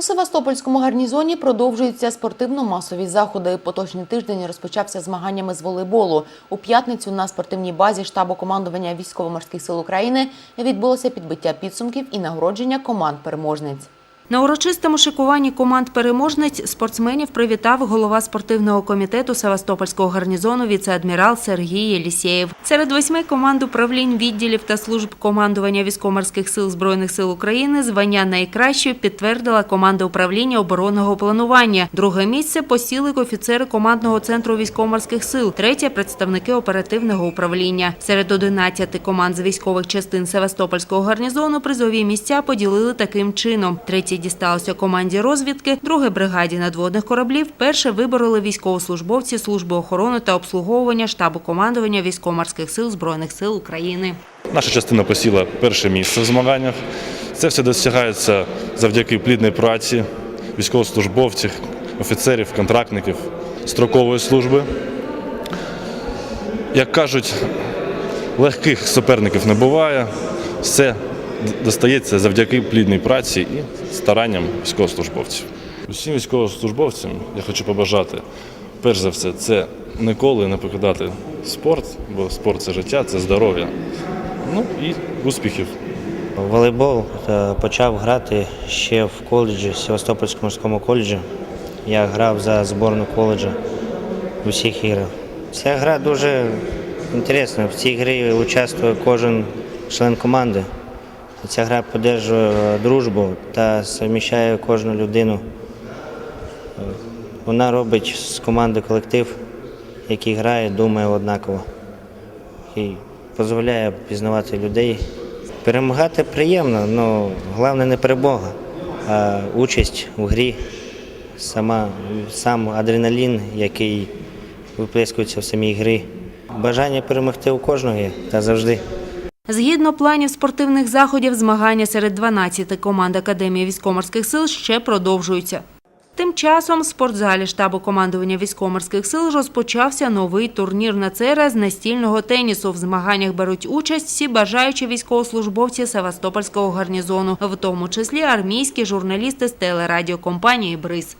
У Севастопольському гарнізоні продовжуються спортивно-масові заходи. Поточний тиждень розпочався змаганнями з волейболу. У п'ятницю на спортивній базі штабу командування військово-морських сил України відбулося підбиття підсумків і нагородження команд переможниць. На урочистому шикуванні команд переможниць спортсменів привітав голова спортивного комітету Севастопольського гарнізону віце-адмірал Сергій Єлісєєв. Серед восьми команд управлінь відділів та служб командування військово-морських сил збройних сил України звання найкращою підтвердила команда управління оборонного планування. Друге місце посіли офіцери командного центру військово-морських сил. Третє представники оперативного управління. Серед 11 команд з військових частин Севастопольського гарнізону призові місця поділили таким чином. Третє дісталося команді розвідки, друге бригаді надводних кораблів. Перше вибороли військовослужбовці служби охорони та обслуговування штабу командування військово-морських сил збройних сил України. Наша частина посіла перше місце в змаганнях. Це все досягається завдяки плідній праці військовослужбовців, офіцерів, контрактників строкової служби. Як кажуть, легких суперників не буває. Все достається завдяки плідній праці і старанням військовослужбовців. Усім військовослужбовцям я хочу побажати, перш за все, це ніколи не покидати спорт, бо спорт це життя, це здоров'я. Ну і успіхів. Волейбол е, почав грати ще в коледжі, в Севастопольському морському коледжі. Я грав за зборну коледжа в усіх іграх. Ця гра дуже інтересна. В цій грі участвує кожен член команди. Ця гра підтримує дружбу та суміщає кожну людину. Е, Вона робить з команди колектив, який грає, думає однаково і дозволяє пізнавати людей. Перемагати приємно, але головне не перемога, а участь у грі, сама, сам адреналін, який виплескується в самій грі. Бажання перемогти у кожного є та завжди. Згідно планів спортивних заходів, змагання серед 12 команд Академії військово-морських сил ще продовжуються. Тим часом в спортзалі штабу командування військово-морських сил розпочався новий турнір на цей раз настільного тенісу. В змаганнях беруть участь всі бажаючі військовослужбовці Севастопольського гарнізону, в тому числі армійські журналісти з телерадіокомпанії «Бриз».